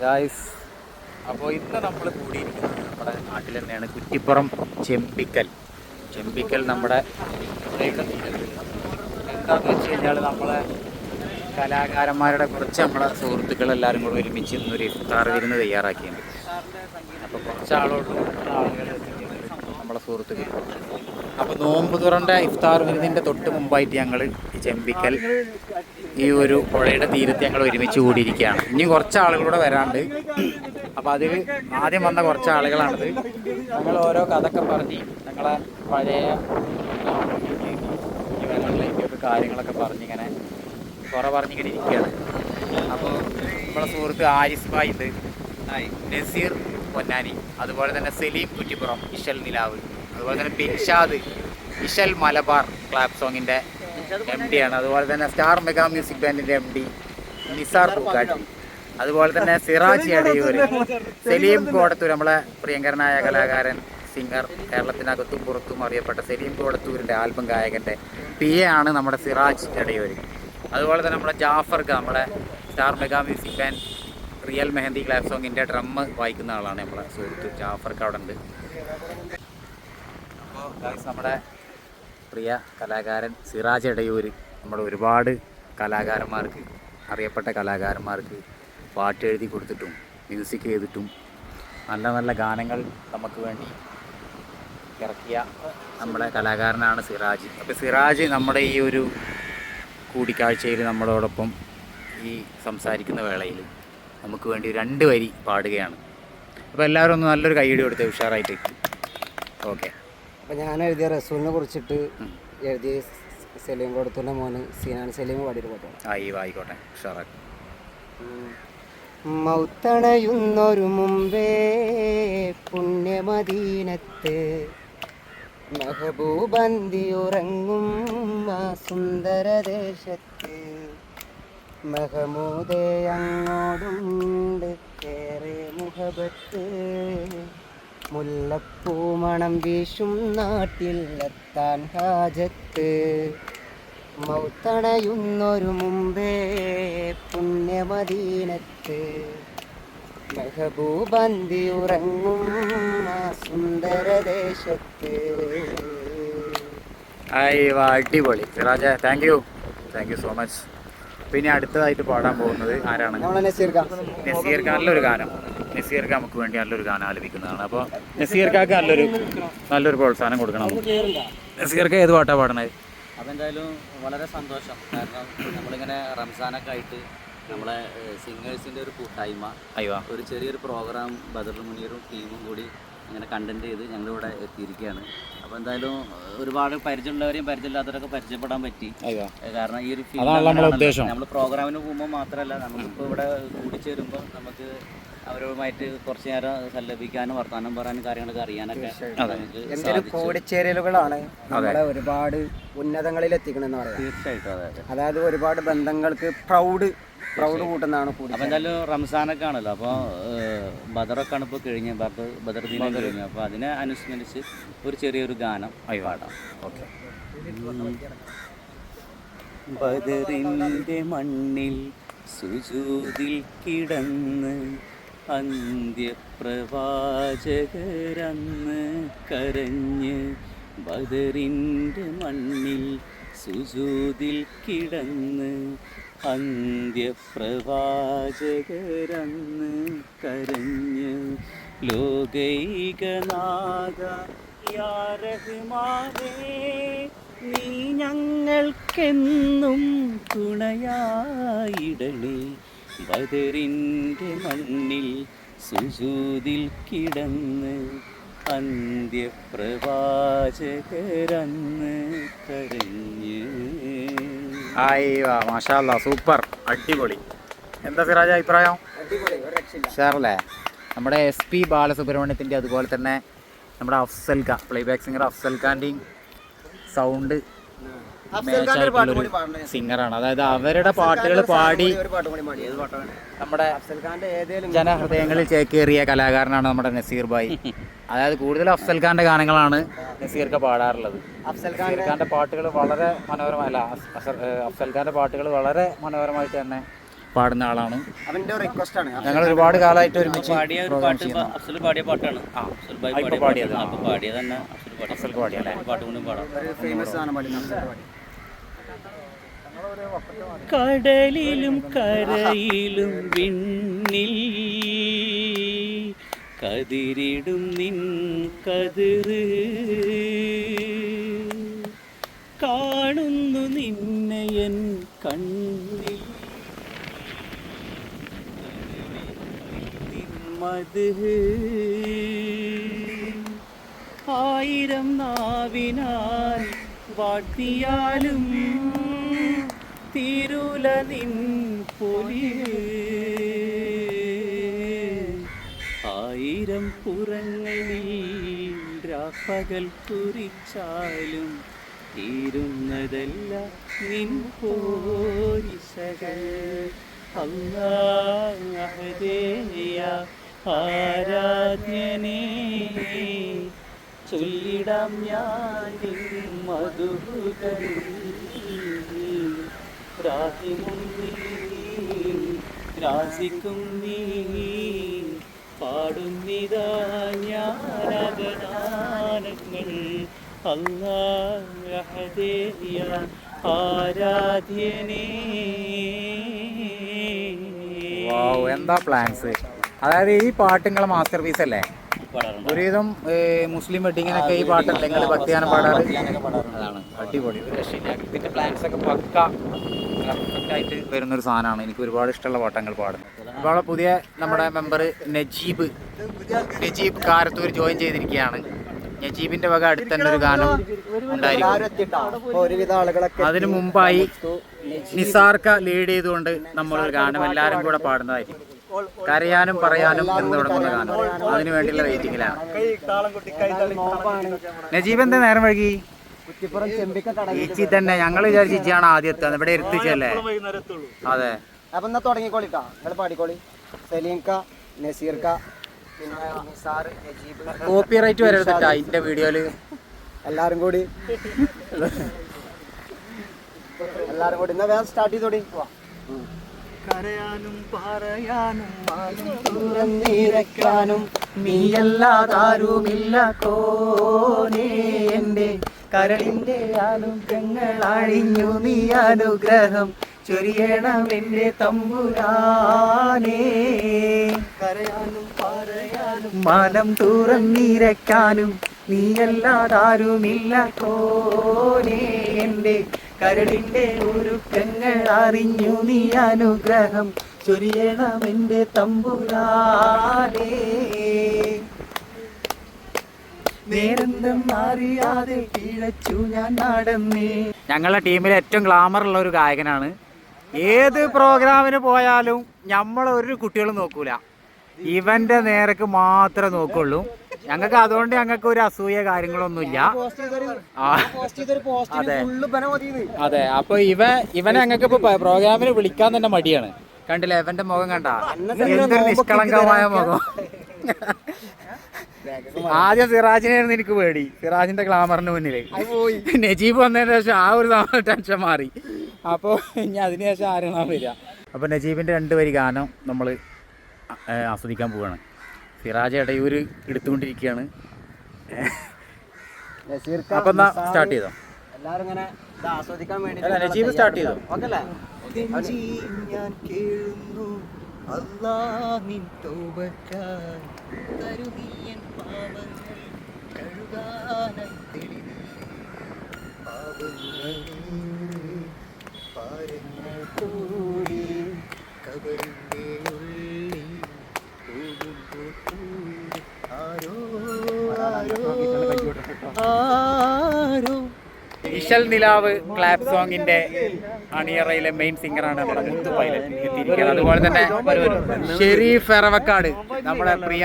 Guys അപ്പോൾ ഇന്ന് നമ്മൾ കൂടിയിരിക്കുന്നത് നമ്മുടെ നാട്ടിൽ തന്നെയാണ് കുറ്റിപ്പുറം ചെമ്പിക്കൽ ചെമ്പിക്കൽ നമ്മുടെ. എന്താണെന്ന് വെച്ച് കഴിഞ്ഞാൽ നമ്മളെ കലാകാരന്മാരുടെ കുറച്ച് നമ്മളെ സുഹൃത്തുക്കളെല്ലാവരും കൂടെ ഒരുമിച്ച് ഇന്നൊരു ഇഫ്താർ വിരുന്ന് തയ്യാറാക്കിയിട്ടുണ്ട് അപ്പോൾ കുറച്ച് ആളോട് നമ്മളെ സുഹൃത്തുക്കൾ അപ്പോൾ നോമ്പ് തുറണ്ട ഇഫ്താർ വിരുന്നിന്റെ തൊട്ട് മുമ്പായിട്ട് ഞങ്ങൾ ചെമ്പിക്കൽ ഈ ഒരു പുഴയുടെ തീരത്ത് ഞങ്ങൾ ഒരുമിച്ച് കൂടിയിരിക്കുകയാണ്. ഇനി കുറച്ച് ആളുകളൂടെ വരാണ്ട്. അപ്പോൾ അതിൽ ആദ്യം വന്ന കുറച്ച് ആളുകളാണിത്. ഞങ്ങൾ ഓരോ കഥക്കെ പറഞ്ഞ് ഞങ്ങളെ പഴയ ഈ വെള്ളത്തിലേക്കൊക്കെ കാര്യങ്ങളൊക്കെ പറഞ്ഞിങ്ങനെ കുറേ പറഞ്ഞിങ്ങനെ ഇരിക്കുകയാണ്. അപ്പോൾ നമ്മളെ സുഹൃത്ത് ആരിസ് ഭായ് ഉണ്ട് നസീർ പൊന്നാനി. അതുപോലെ തന്നെ സലീം കുറ്റിപ്പുറം ഇഷൽ നിലാവ്. അതുപോലെ തന്നെ ബിൻഷാദ് ഇഷൽ മലബാർ ക്ലാബ് സോങ്ങിന്റെ എം ഡി ആണ്. അതുപോലെ തന്നെ സ്റ്റാർ മെഗാ മ്യൂസിക് ബാൻഡിന്റെ എം ഡി നിസാർ പൂക്കാട്ടി അതുപോലെ തന്നെ സിറാജ് അടയൂർ സലീം കോടത്തൂർ നമ്മളെ പ്രിയങ്കരനായ കലാകാരൻ സിംഗർ കേരളത്തിനകത്തും പുറത്തും അറിയപ്പെട്ട സലീം കോടത്തൂരിന്റെ ആൽബം ഗായകന്റെ പി എ ആണ് നമ്മുടെ സിറാജ് എടയൂർ അതുപോലെ തന്നെ നമ്മുടെ ജാഫർ ഖാൻ നമ്മുടെ star mega music band real Mehndi club സോങ്ങിന്റെ drum വായിക്കുന്ന ആളാണ് നമ്മളെ സുഹൃത്ത് ജാഫർക്ക് അവിടെ ഉണ്ട് നമ്മുടെ പ്രിയ കലാകാരൻ സിറാജ് ഇടയൂർ നമ്മുടെ ഒരുപാട് കലാകാരന്മാർക്ക് അറിയപ്പെട്ട കലാകാരന്മാർക്ക് പാട്ട് എഴുതി കൊടുത്തിട്ടും മ്യൂസിക് ചെയ്തിട്ടും നല്ല നല്ല ഗാനങ്ങൾ നമുക്ക് വേണ്ടി ഇറക്കിയ നമ്മുടെ കലാകാരനാണ് സിറാജ്. അപ്പോൾ സിറാജ് നമ്മുടെ ഈ ഒരു കൂടിക്കാഴ്ചയിൽ നമ്മളോടൊപ്പം ഈ സംസാരിക്കുന്ന വേളയിൽ നമുക്ക് വേണ്ടി രണ്ട് വരി പാടുകയാണ്. അപ്പോൾ എല്ലാവരും ഒന്ന് നല്ലൊരു കൈയ്യടി കൊടുത്ത് ഉഷാറായിട്ട്. ഓക്കെ. അപ്പം ഞാൻ എഴുതിയ റസൂലിനെ കുറിച്ചിട്ട്. എഴുതിയ സലീം കൊടുത്തുള്ള മോന് സീനാൻ സലീം പാടിയിട്ട് പോകാം ആയി ആയിക്കോട്ടെ ഉഷാറാക്കി മൗത്തണയുന്നൊരു മുമ്പേ പുണ്യമദീനത്ത് മെഹബൂബന്തി ഉറങ്ങും ആ സുന്ദര സുന്ദരദേശത്ത്. മെഹമൂദേ അങ്ങോടുണ്ട് ഏറെ മുഹബത്ത്. മുല്ലപ്പൂ മണം വീശും നാട്ടിൽ എത്താൻ ഹാജത്ത് മൗത്തണയുന്നൊരു മുമ്പേ പുണ്യമദീനത്ത്. മെഹബൂബന്തി ഉറങ്ങും ആ സുന്ദരദേശത്ത്. അടിപൊളി. സിറാജ thank you thank you so much പിന്നെ അടുത്തതായിട്ട് പാടാൻ പോകുന്നത് ആരാണ്? നസീർ ഖാനിലെ ഒരു ഗാനം. നസീർ നമുക്ക് വേണ്ടി നല്ലൊരു ഗാനം ആലപിക്കുന്നതാണ്. അപ്പോൾ നസീർക്കാക്ക് നല്ലൊരു നല്ലൊരു പ്രോത്സാഹനം കൊടുക്കണം നസീർ ഖാൻ ഏത് പാട്ടാണ് പാടണത് അതെന്തായാലും എന്തായാലും വളരെ സന്തോഷം. കാരണം നമ്മളിങ്ങനെ റംസാനൊക്കെ ആയിട്ട് നമ്മളെ സിംഗേഴ്സിന്റെ ഒരു കൂട്ടായ്മ അയ്യോ. ഒരു ചെറിയൊരു പ്രോഗ്രാം ബദർ മുനീറും ടീമും കൂടി ഇങ്ങനെ കണ്ടന്റ് ചെയ്ത് ഞങ്ങളിവിടെ എത്തിയിരിക്കുകയാണ്. അപ്പോൾ എന്തായാലും ഒരുപാട് പരിചയമുള്ളവരെയും പരിചയമില്ലാത്തവരൊക്കെ പരിചയപ്പെടാൻ പറ്റി. കാരണം ഈ ഒരു. നമ്മൾ പ്രോഗ്രാമിന് പോകുമ്പോൾ മാത്രമല്ല നമുക്കിപ്പോൾ ഇവിടെ കൂടിച്ചേരുമ്പോൾ നമുക്ക് അവരുമായിട്ട് കുറച്ച് നേരം സല്ലപിക്കാനും വർത്തമാനം പറയാനും കാര്യങ്ങളൊക്കെ അറിയാനൊക്കെ എന്തൊരു. കൂടിച്ചേരലുകളാണ് നമ്മളെ ഒരുപാട് ഉന്നതങ്ങളിൽ എത്തിക്കണമെന്ന് പറയാം. തീർച്ചയായിട്ടും അതെ അതെ. അതായത് ഒരുപാട് ബന്ധങ്ങൾക്ക് പ്രൗഡ് പ്രൗഡ് കൂട്ടുന്നതാണ് കൂടി അപ്പൊ എന്തായാലും റംസാനൊക്കെ ആണല്ലോ. അപ്പോൾ ബദറൊക്കെ ആണ് ഇപ്പോൾ കഴിഞ്ഞ്. ബദർ ബദർ. ദിനം കഴിഞ്ഞു. അപ്പോൾ അതിനെ അനുസ്മരിച്ച് ഒരു ചെറിയൊരു ഗാനം അയവാടാം പാടാം ഓക്കെ. ബദറിന്റെ മണ്ണിൽ സുജൂതിൽ കിടന്ന് അന്ത്യപ്രവാചകരന്ന് കരഞ്ഞ് ബദറിന്റെ മണ്ണിൽ സുജൂതിൽ കിടന്ന് അന്ത്യപ്രവാചകരന്ന് കരഞ്ഞ് ലോകൈകനാഥ യാ റഹ്മാനേ നീ ഞങ്ങൾക്കെന്നും തുണയായിടണേ. ബദറിന്റെ മണ്ണിൽ സുജൂതിൽ കിടന്ന് അന്ത്യപ്രവാചകരന്ന് കരഞ്ഞ്. ആയിവാ മാഷാല്ല സൂപ്പർ അടിപൊളി. എന്താ സിറാജ് അഭിപ്രായം? ഷാറല്ലേ? നമ്മുടെ എസ് പി ബാലസുബ്രഹ്മണ്യത്തിന്റെ അതുപോലെ തന്നെ നമ്മുടെ അഫ്സൽ ഖാൻ പ്ലേബാക്ക് സിംഗർ അഫ്സൽ ഖാന്റെയും സൗണ്ട് സിംഗറാണ് അതായത് അവരുടെ പാട്ടുകൾ പാടി നമ്മുടെ അഫ്സൽ ഖാന്റെ ഏതേലും ജനഹൃദയങ്ങളിൽ ചേക്കേറിയ കലാകാരനാണ് നമ്മുടെ നസീർ ഭായി. അതായത് കൂടുതൽ അഫ്സൽ ഖാന്റെ ഗാനങ്ങളാണ് നസീർക്ക് പാടാറുള്ളത്. അഫ്സൽ ഖാന്റെ പാട്ടുകൾ വളരെ മനോഹരമല്ല അഫ്സൽ ഖാന്റെ പാട്ടുകൾ വളരെ മനോഹരമായിട്ട് തന്നെ പാടുന്ന ആളാണ്. അവന്റെ റിക്വസ്റ്റ് ആണ്. ഞങ്ങൾ ഒരുപാട് കാലമായിട്ട് ഒരുമിച്ച് പാടിയ ഒരു പാട്ട് അഫ്സൽ പാടിയ പാട്ടാണ്. പാടിയ പാടിയത്, പാടിയത് തന്നെ അഫ്സൽ പാടി അഫ്സൽ പാടിയല്ലേ? പാട്ട് കൊണ്ടും പാടാം ഒരു ഫേമസ് ആണ് പാടി നന്നായിട്ട് പാടി കടലിലും കരയിലും വിണ്ണിൽ കതിരിടും നിൻ കതിര് കാണുന്നു നിന്നെ എൻ കണ്ണിൽ. മത് ആയിരം നാവിനാൽ വാട്ടിയാലും തീരുല നിൻ പൊലിവ്. ആയിരം പുറങ്ങളിൽ രാപ്പകൽ കുറിച്ചാലും തീരുന്നതല്ല നിൻ പോരിശകൾ അല്ലാഹദേയ ആരാധ്യനേ ചൊല്ലിടാം ഞാൻ നിൻ രാഹിമും നീ രാസിക്കും നീ പാടുന്നിതാ ഞാനഗാനങ്ങൾ അല്ലാഹദേയ ആരാധ്യനേ. എന്താ പ്ലാൻസ് അതായത് ഈ പാട്ടുങ്ങൾ മാസ്റ്റർ പീസ് അല്ലേ? ഒരുവിധം മുസ്ലിം വെഡിങ്ങിനൊക്കെ ഈ പാട്ടല്ലേ നിങ്ങൾ ഭക്തിയാനം പാടാറ്? അതാണ്. അടിപൊളി. ഇതിന്റെ പ്ലാൻസ് ഒക്കെ പക്ക പെർഫെക്റ്റ് ആയിട്ട് വരുന്ന ഒരു സാധനമാണ്. എനിക്ക് ഒരുപാട് ഇഷ്ടമുള്ള പാട്ടങ്ങൾ പാടുന്നത്. ഇപ്പോൾ പുതിയ നമ്മുടെ മെമ്പർ നജീബ് നജീബ് കാരത്തൂർ ജോയിൻ ചെയ്തിരിക്കുകയാണ്. നജീബിന്റെ വക അടുത്ത് തന്നെ ഒരു ഗാനം ഉണ്ടായിരിക്കും. അതിനു മുമ്പായി നിസാർക്ക ലീഡ് ചെയ്തുകൊണ്ട് നമ്മൾ ഒരു ഗാനം എല്ലാവരും കൂടെ പാടുന്നതായിരിക്കും. കരയാനും പറയാനും എന്ന് തുടങ്ങുന്ന ഗാനം. അതിനു വേണ്ടിയുള്ള വെയിറ്റിംഗിലാണ് നജീബ് എന്താ നേരം വൈകി? ഈച്ചി തന്നെ ഞങ്ങൾ വിചാരിച്ചു ഈച്ചിയാണ് ആദ്യം എത്തുക ഇവിടെ എത്തിച്ചല്ലേ? അതെ. അപ്പൊ എന്നാ തുടങ്ങിക്കോളിട്ടാ. നിങ്ങൾ പാടിക്കോളി. സലീംക്ക നസീർക്ക പിന്നെ നിസാർ നജീബ് കോപ്പി റൈറ്റ് വരരുതിട്ടാ ഇതിന്റെ വീഡിയോയിൽ. എല്ലാരും കൂടി. എല്ലാരും കൂടി. എന്നാ വേഗം സ്റ്റാർട്ട് ചെയ്തോടി. കരയാനും പറയാനും നീരക്കാനും തുറന്നിരക്കാനും നീയല്ലാതാരുമില്ല കോനേ എന്റെ കരളിന്റെ ആനുഗ്രഹങ്ങൾ അഴിഞ്ഞു നീ അനുഗ്രഹം ചൊരിയണമെന്റെ തമ്പുരാനേ. കരയാനും പറയാനും മാനം തുറന്നിരക്കാനും നീയല്ലാതാരുമില്ല കോനേ. എന്റെ കരളിന്റെ ഉരുക്കങ്ങൾ അറിഞ്ഞു നീ അനുഗ്രഹം ചൊരിയണമെന്റെ തമ്പുരാനേ. നേരെന്തും അറിയാതെ പിഴച്ചു ഞാൻ നടന്നേ. ഞങ്ങളുടെ ടീമിലെ ഏറ്റവും ഗ്ലാമർ ഉള്ള ഒരു ഗായകനാണ്. ഏത് പ്രോഗ്രാമിന് പോയാലും നമ്മൾ ഒരു കുട്ടികളും നോക്കൂല. ഇവന്റെ നേരക്ക് മാത്രമേ നോക്കുള്ളൂ. ഞങ്ങൾക്ക് അതുകൊണ്ട് ഞങ്ങൾക്ക് ഒരു അസൂയ കാര്യങ്ങളൊന്നുമില്ല. അതെ. അതെ അപ്പൊ ഇവ ഇവനെ ഞങ്ങൾക്ക് ഇപ്പൊ പ്രോഗ്രാമിന് വിളിക്കാൻ തന്നെ മടിയാണ്. കണ്ടില്ല ഇവന്റെ മുഖം കണ്ട? എന്തൊരു നിഷ്കളങ്കമായ മുഖം. ആദ്യം സിറാജിനായിരുന്നു എനിക്ക് പേടി. സിറാജിന്റെ ഗ്ലാമറിന് മുന്നിൽ നജീബ് വന്നതിന് ശേഷം ആ ഒരു ടെൻഷൻ മാറി. അപ്പോൾ ഇനി അതിനുശേഷം ശേഷം ആരാണ് വരിക അപ്പോൾ നജീബിന്റെ രണ്ട് വരി ഗാനം നമ്മൾ ആസ്വദിക്കാൻ പോവുകയാണ് സിറാജ് ഇടയൂര് എടുത്തുകൊണ്ടിരിക്കുകയാണ്. അപ്പം എന്നാ സ്റ്റാർട്ട് ചെയ്തോ? എല്ലാവരും ഇങ്ങനെ ആസ്വദിക്കാൻ വേണ്ടി നജീബ് സ്റ്റാർട്ട് ചെയ്തോ? ഓക്കെ. ഞാൻ കേഴുന്നു അല്ലാ നിൻ തൗബക്കായി കരുതിയൻ പാരങ്ങൾ കൂടി ഉള്ളിൽ ആരോ ആരോ ആരോ ഇശൽ നിലാവ് ക്ലാപ്പ് സോങ്ങിന്റെ അണിയറയിലെ മെയിൻ സിംഗറാണ് നമ്മുടെ മുത്തു പൈലറ്റ് എത്തിയിരിക്കുന്നത്. അതുപോലെ തന്നെ ഷെരീഫ് എറവക്കാട് നമ്മുടെ പ്രിയ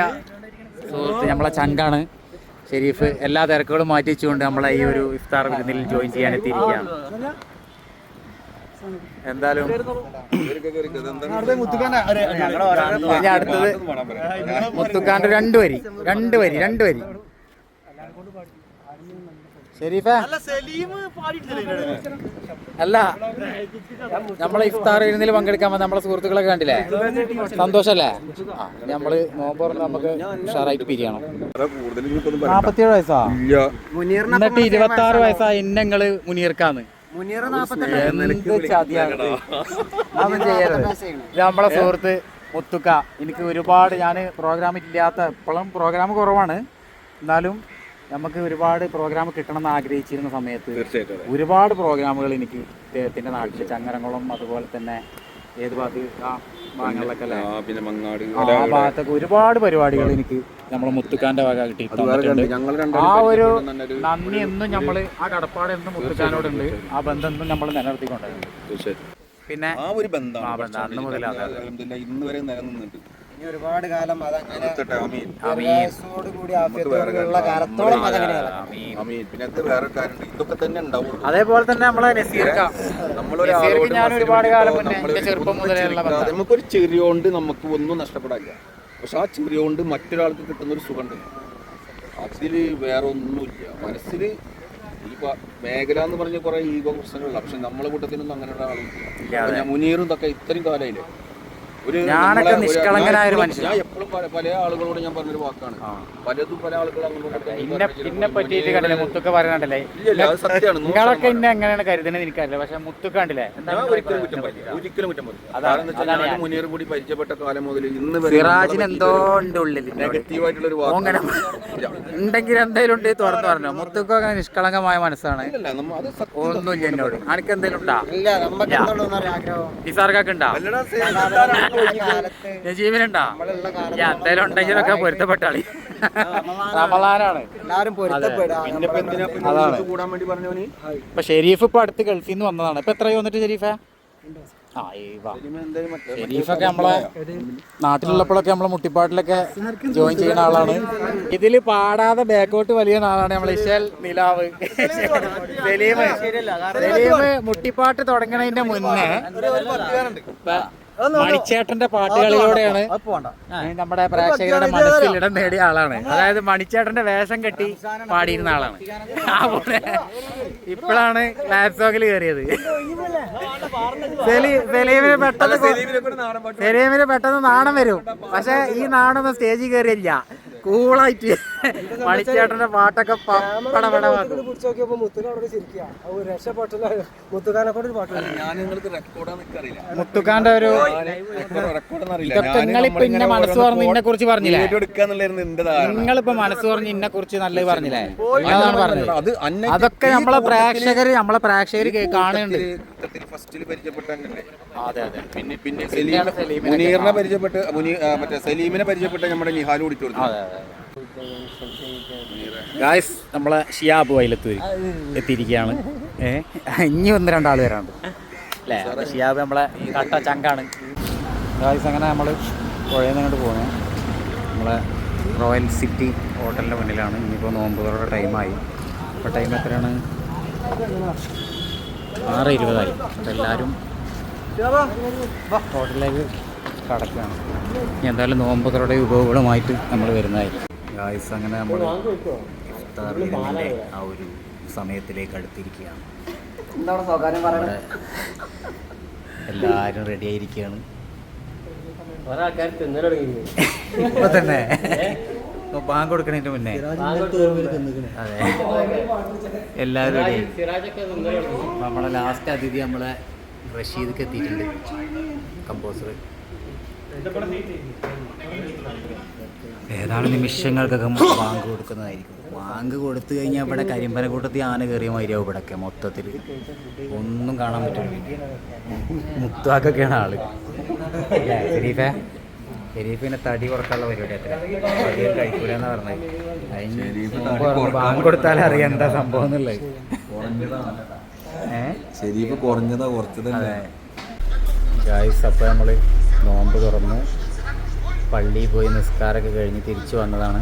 സുഹൃത്ത് നമ്മളെ ചങ്കാണ്. ഷെരീഫ് എല്ലാ തിരക്കുകളും മാറ്റി വെച്ചുകൊണ്ട് നമ്മളെ ഈ ഒരു ഇഫ്താർ വിരുന്നിൽ ജോയിൻ ചെയ്യാൻ എത്തിയിരിക്കുകയാണ്. എന്തായാലും അടുത്തത് മുത്തുക്കാന്റെ രണ്ട് വരി രണ്ട് വരി രണ്ട് വരി. ഷെരീഫേ അല്ല നമ്മളെ ഇഫ്താർ വിരുന്നിൽ പങ്കെടുക്കാൻ നമ്മളെ സുഹൃത്തുക്കളൊക്കെ കണ്ടില്ലേ? സന്തോഷല്ലേ? ആ നമ്മൾ നോമ്പ് നമുക്ക് ഉഷാറായിട്ട് പിരിയണം. നാപ്പത്തിയേഴ് വയസ്സാ? എന്നിട്ട് ഇരുപത്തി ആറ് വയസ്സാ ഇന്നങ്ങൾ മുനീർക്കാന്ന്. നമ്മളെ സുഹൃത്ത് മുത്തുക്ക. എനിക്ക് ഒരുപാട് ഞാൻ പ്രോഗ്രാം ഇല്ലാത്ത ഇപ്പോഴും പ്രോഗ്രാം കുറവാണ്. എന്നാലും നമുക്ക് ഒരുപാട് പ്രോഗ്രാം കിട്ടണം എന്ന് ആഗ്രഹിച്ചിരുന്ന സമയത്ത് ഒരുപാട് പ്രോഗ്രാമുകൾ എനിക്ക് ഇദ്ദേഹത്തിന്റെ നാട്ടിൽ ചങ്ങരംകുളം അതുപോലെ തന്നെ ഏത് ഭാഗത്ത് ആ ഭാഗങ്ങളിലൊക്കെ അല്ലേ? പിന്നെ മങ്ങാട് ആ ഭാഗത്തൊക്കെ ഒരുപാട് പരിപാടികൾ എനിക്ക് നമ്മളെ മുത്തുക്കാന്റെ വക കിട്ടി ആ ഒരു നന്ദി എന്നും നമ്മൾ ആ കടപ്പാട് എന്നും മുത്തുക്കാനോടുണ്ട് ആ ബന്ധം എന്നും നമ്മൾ നിലനിർത്തിക്കൊണ്ടിരുന്നു പിന്നെ ആ ഒരു ബന്ധമാണ് ബന്ധം അന്ന് മുതൽ അതെ, അതെ. അൽഹംദുലില്ലാ ഇന്ന് വരെ നിലനിന്നിട്ട് ഇനി ഒരുപാട് കാലം അതങ്ങനെ കൂടി ആഫിയത്തോടുള്ള കാലത്തോളം അതേപോലെ തന്നെ നമ്മളെ ഞാൻ ഒരുപാട് കാലം മുന്നേ ചെറുപ്പം മുതലുള്ള ബന്ധം. നമുക്കൊരു ചെറിയോണ്ട് നമുക്ക് ഒന്നും നഷ്ടപ്പെടാനില്ല. പക്ഷെ ആ ചെറിയോണ്ട് മറ്റൊരാൾക്ക് കിട്ടുന്ന ഒരു സുഖമുണ്ട്. അതിൽ വേറെ ഒന്നുമില്ല. മനസ്സിൽ ഈ മേഖല എന്ന് പറഞ്ഞ കുറെ ഈഗോ പ്രശ്നങ്ങളില്ല പക്ഷെ നമ്മളെ കൂട്ടത്തിനൊന്നും അങ്ങനെയുള്ള ആളും മുനീറും ഇതൊക്കെ ഇത്രയും കാലമായില്ലേ? ഞാനൊക്കെ നിഷ്കളങ്കനായ ഒരു മനുഷ്യൻ. ഞാൻ എപ്പോഴും പല ആളുകളോട് ഞാൻ പറഞ്ഞൊരു വാക്കാണ്. പലതും പല ആളുകൾ ഇന്നെ ഇന്നെ പറ്റിയിട്ട് കണ്ടില്ലേ? മുത്തൊക്കെ പറയണ്ടല്ലേ നിങ്ങളൊക്കെ ഇന്നെ എങ്ങനെയാണ് കരുതുന്നത് എനിക്കറിയില്ല. പക്ഷെ മുത്തൊക്കെ കണ്ടില്ലേ? ഒരിക്കലും കുറ്റം ഒരിക്കലും കുറ്റം വെച്ചാൽ ഞാൻ മുനീർ കൂടി പരിചയപ്പെട്ട കാലം മുതൽ ഇന്ന് സിറാജിന് എന്തോ ഉണ്ട് ഉള്ളിൽ നെഗറ്റീവായിട്ടുള്ള ഒരു ഉണ്ടെങ്കിൽ എന്തായാലും ഉണ്ട് തുറന്നു പറഞ്ഞു. മുത്തൊക്കെ അങ്ങനെ നിഷ്കളങ്കമായ മനസ്സാണ്. ഒന്നുമില്ല എന്നോട്. അനക്ക് എന്തെങ്കിലും ഉണ്ടാ? നിസാർക്കൊക്കെ ഉണ്ടാ നജീബിനുണ്ടാ ഞാൻ എന്തായാലും ഉണ്ടെങ്കിലൊക്കെ പൊരുത്തപ്പെട്ടാളി റമലാനാണ് അതാണ്. കൂടാൻ വേണ്ടി പറഞ്ഞോനി ഇപ്പൊ ഷെരീഫ് ഇപ്പൊ അടുത്ത് ഗൾഫിൽ നിന്ന് വന്നതാണ്. ഇപ്പൊ എത്രയോ വന്നിട്ട് ഷെരീഫേ? ഷെരീഫൊക്കെ നമ്മളെ നാട്ടിലുള്ളപ്പോഴൊക്കെ നമ്മളെ മുട്ടിപ്പാട്ടിലൊക്കെ ജോയിൻ ചെയ്യുന്ന ആളാണ്. ഇതിൽ പാടാതെ ബാക്കോട്ട് വലിയ ആളാണ് നമ്മളെ ഇഷൽ നിലാവ്. സലീം സലീം മുട്ടിപ്പാട്ട് തുടങ്ങണതിന്റെ മുന്നേ ഇപ്പൊ മണിച്ചേട്ടന്റെ പാട്ടുകളിലൂടെയാണ് നമ്മുടെ പ്രേക്ഷകരുടെ മനസ്സിൽ ഇടം നേടിയ ആളാണ്. അതായത് മണിച്ചേട്ടന്റെ വേഷം കെട്ടി പാടിയിരുന്ന ആളാണ്. ഇപ്പോഴാണ് ക്ലാസ് സോങ്ങിൽ കയറിയത്. സെലീ- സെലീമിന് പെട്ടെന്ന് സെലീമിന് പെട്ടെന്ന് നാണം വരും. പക്ഷെ ഈ നാണൊന്നും സ്റ്റേജിൽ കയറിയില്ല. കൂളായിട്ട് മണിച്ചേട്ടന്റെ പാട്ടൊക്കെ മുത്തുക്കാന്റെ ഒരു നിങ്ങളിപ്പോ ഇന്നെ മനസ്സ് പറഞ്ഞ് ഇന്നെ കുറിച്ച് പറഞ്ഞില്ലേ? നിങ്ങളിപ്പോ മനസ്സ് പറഞ്ഞ് ഇന്നെ കുറിച്ച് നല്ലത് പറഞ്ഞില്ലേ? അതാണ് പറഞ്ഞത്. അതൊക്കെ നമ്മളെ പ്രേക്ഷകര് നമ്മളെ പ്രേക്ഷകര് കാണുന്നുണ്ട്. അതെ അതെ. പിന്നെ പിന്നെ മുനീറിനെ പരിചയപ്പെട്ട് മറ്റേ സലീമിനെ പരിചയപ്പെട്ട് നമ്മുടെ നിഹാൽ ഓടിച്ചു കൊടുത്തു. ഗായ്സ് നമ്മളെ ഷിയാബ് വയലത്ത് എത്തിയിരിക്കുകയാണ്. ഏഹ് ഇനി ഒന്ന് രണ്ടാൾ വരാണ്ട് അല്ലേ? ഷിയാബ് നമ്മളെ കട്ട ചങ്കാണ്. ഗായ്സ് അങ്ങനെ നമ്മൾ പുഴയിൽ നിന്ന് പോകുന്നു നമ്മളെ റോയൽ സിറ്റി ഹോട്ടലിന്റെ മുന്നിലാണ്. ഇനിയിപ്പോൾ നോമ്പുകളുടെ ടൈമായി ഇപ്പോൾ ടൈം എത്രയാണ്? ആറ് ഇരുപതായി. അപ്പോൾ എല്ലാവരും ഹോട്ടലിലേക്ക് കടക്കുകയാണ്. എന്തായാലും നോമ്പുകളുടെ വിഭവങ്ങളുമായിട്ട് നമ്മൾ വരുന്നതായിരിക്കും. ഗായ്സ് അങ്ങനെ നമ്മൾ ഇഫ്താറിന്റെ ആ ഒരു സമയത്തിലേക്ക് അടുത്തിരിക്കുകയാണ്. എല്ലാവരും റെഡി ആയിരിക്കുകയാണ്. ഇപ്പൊ തന്നെ. പാങ് കൊടുക്കണതിന്റെ മുന്നേ. അതെ. എല്ലാവരും. നമ്മളെ ലാസ്റ്റ് അതിഥി നമ്മളെ റഷീദ് എത്തിയിട്ടുണ്ട്. കമ്പോസർ ഏതാണ് നിമിഷങ്ങൾക്കകം വാങ്ക് കൊടുക്കുന്നതായിരിക്കും? വാങ്ക് കൊടുത്തു കഴിഞ്ഞാൽ ഇവിടെ കരിമ്പന കൂട്ടത്തിൽ ആന കയറിയ മാതിരിയാവും ഇവിടെയൊക്കെ മൊത്തത്തിൽ ഒന്നും കാണാൻ പറ്റില്ല. മുത്താക്കൊക്കെയാണ് ആൾ. ഷെരീഫേ ഷെരീഫിനെ തടി കുറക്കാനുള്ള പരിപാടി അത്ര തടി കഴിക്കൂല എന്നാ പറഞ്ഞത് അതിന് ബാങ്ക് കൊടുത്താലേ അറിയാം എന്താ സംഭവം എന്നുള്ളത്. ഏഹ് ശരീഫ് കുറഞ്ഞതാ കുറച്ചതല്ലേ? ഗായ്സ് അപ്പോൾ നമ്മൾ നോമ്പ് തുറന്ന് പള്ളിയിൽ പോയി നിസ്കാരമൊക്കെ കഴിഞ്ഞ് തിരിച്ചു വന്നതാണ്.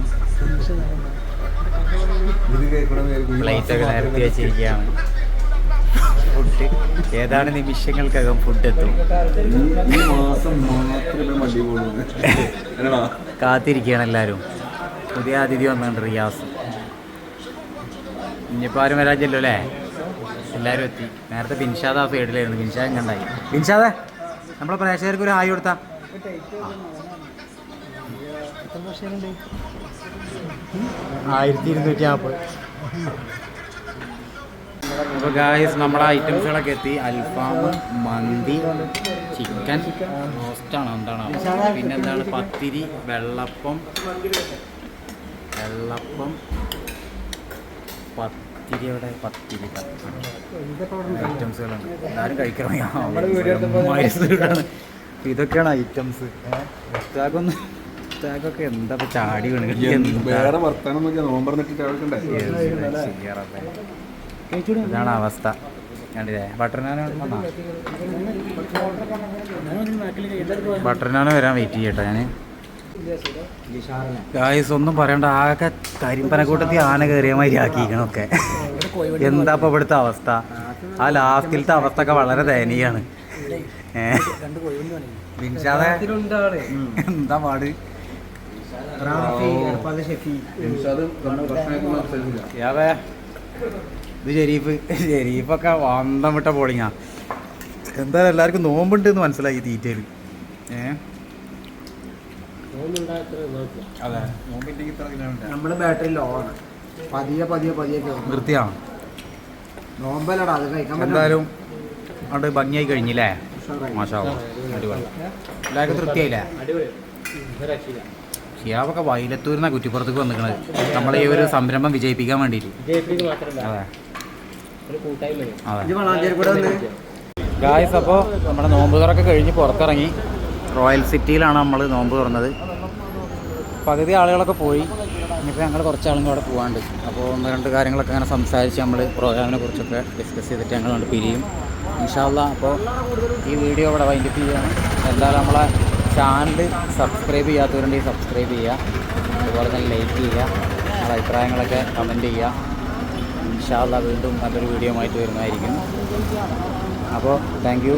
പ്ലേറ്റൊക്കെ നിരത്തി വെച്ചിരിക്കുകയാണ്. ഫുഡ് ഏതാണ് നിമിഷങ്ങൾക്കകം ഫുഡ് എത്തും? കാത്തിരിക്കുകയാണ് എല്ലാവരും. പുതിയ അതിഥി വന്നിട്ടുണ്ട് റിയാസ്. ഇനിയിപ്പോൾ ആരും വരാൻ ചെല്ലോ അല്ലേ എല്ലാവരും എത്തി. നേരത്തെ ബിൻഷാദ് ആ സൈഡിലായിരുന്നു ബിൻഷാദ് കണ്ടായി ബിൻഷാദേ? നമ്മളെ പ്രേക്ഷകർക്ക് ഒരു ആയി കൊടുത്താ. ആയിരത്തി ഇരുന്നൂറ്റി നാൽപ്പത് അപ്പോൾ ഗായ്സ് നമ്മുടെ ഐറ്റംസുകളൊക്കെ എത്തി. അൽഫാം മന്തി ചിക്കൻ റോസ്റ്റാണ് എന്താണ്? പിന്നെ എന്താണ് പത്തിരി വെള്ളപ്പം വെള്ളപ്പം പത്തിരി അവിടെ പത്തിരി ഐറ്റംസുകളുണ്ട്. എല്ലാവരും കഴിക്കണം. ഇതൊക്കെയാണ് ഐറ്റംസ്. സ്റ്റാക്കൊന്ന് സ്റ്റാക്കൊക്കെ എന്താ ചാടി വേറെ നോമ്പർ ഇതാണ് അവസ്ഥ. കണ്ടില്ലേ? ബട്ടർ നാൻ വന്നാ ബട്ടർ നാൻ വരാൻ വെയിറ്റ് ചെയ്യട്ടെ ഞാൻ ഗായ്സ് ഒന്നും പറയണ്ട. ആകെ കരിമ്പനക്കൂട്ടത്തിൽ ആന കയറിയ മാതിരി ആക്കിയിരിക്കണൊക്കെ. എന്താ ഇപ്പൊ ഇവിടുത്തെ അവസ്ഥ? ആ ലാസ്റ്റിലത്തെ അവസ്ഥ ഒക്കെ വളരെ ദയനീയാണ്. എന്താ പാട്? ഇത് ഷെരീഫ് ഷെരീഫൊക്കെ വന്തം വിട്ട പോളിങ്ങാ. എന്തായാലും എല്ലാവർക്കും നോമ്പുണ്ട് എന്ന് മനസ്സിലായി തീറ്റയിൽ ഏ? അതെ നോമ്പില്ലെങ്കിൽ ഇത്ര കിലോമീറ്റർ നമ്മുടെ ബാറ്ററി ലോ ആണ്. പതിയെ പതിയെ പതിയെ കയറും വൃത്തിയാണ്. നോമ്പല്ലടാ അത് കഴിക്കാൻ. എന്തായാലും അവിടെ ഭംഗിയായി കഴിഞ്ഞില്ലേ? മാഷാവും അടിപൊളി. എല്ലാവർക്കും തൃപ്തിയായില്ലേ? ഷിയാബൊക്കെ വൈലത്തൂരിന്ന കുറ്റിപ്പുറത്തേക്ക് വന്നിക്കണത്. നമ്മളെ ഈ ഒരു സംരംഭം വിജയിപ്പിക്കാൻ വേണ്ടിയിട്ട്. അതെ. ഗായ്സ് അപ്പോൾ നമ്മുടെ നോമ്പ് തുറക്കെ കഴിഞ്ഞ് പുറത്തിറങ്ങി. റോയൽ സിറ്റിയിലാണ് നമ്മൾ നോമ്പ് തുറന്നത്. പകുതി ആളുകളൊക്കെ പോയി. ഇനിയിപ്പോൾ ഞങ്ങൾ കുറച്ച് ആളും അവിടെ പോകാണ്ട് അപ്പോൾ ഒന്ന് രണ്ട് കാര്യങ്ങളൊക്കെ അങ്ങനെ സംസാരിച്ച് നമ്മൾ പ്രോഗ്രാമിനെ കുറിച്ചൊക്കെ ഡിസ്കസ് ചെയ്തിട്ട് ഞങ്ങൾ കൊണ്ട് പിരിയും. ഇൻഷാല്ല അപ്പോൾ ഈ വീഡിയോ ഇവിടെ വൈൻഡപ്പ് ചെയ്യുകയാണ് എന്തായാലും നമ്മളെ ചാനൽ സബ്സ്ക്രൈബ് ചെയ്യാത്തവരുണ്ടെങ്കിൽ സബ്സ്ക്രൈബ് ചെയ്യുക അതുപോലെ തന്നെ ലൈക്ക് ചെയ്യുക നിങ്ങളുടെ അഭിപ്രായങ്ങളൊക്കെ കമന്റ് ചെയ്യുക ഇൻഷാല്ല വീണ്ടും നല്ലൊരു വീഡിയോ ആയിട്ട് വരുന്നതായിരിക്കും. അപ്പോൾ താങ്ക് യു